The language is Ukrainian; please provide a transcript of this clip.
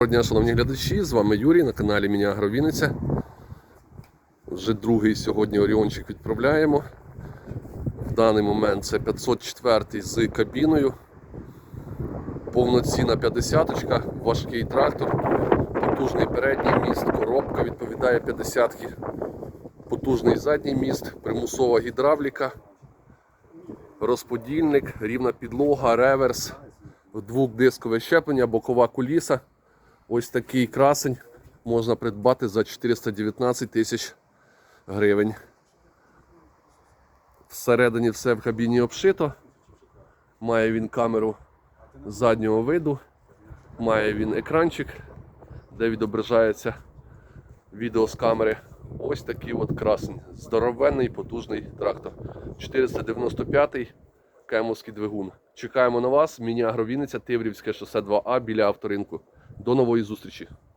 Доброго дня, шановні глядачі, з вами Юрій на каналі Міні Агровіниця. Вже другий сьогодні Оріончик відправляємо. В даний момент це 504 з кабіною. Повноцінна 50-ка, важкий трактор, потужний передній міст, коробка відповідає 50 потужний задній міст, примусова гідравліка, розподільник, рівна підлога, реверс, двохдискове щеплення, бокова куліса. Ось такий красень можна придбати за 419 тисяч гривень. Всередині все в кабіні обшито. Має він камеру заднього виду, має він екранчик, де відображається відео з камери. Ось такий от красень. Здоровенний потужний трактор. 495-й кемовський двигун. Чекаємо на вас. Міні-агровіниця, Тиврівське шосе 2А біля авторинку. До нової зустрічі!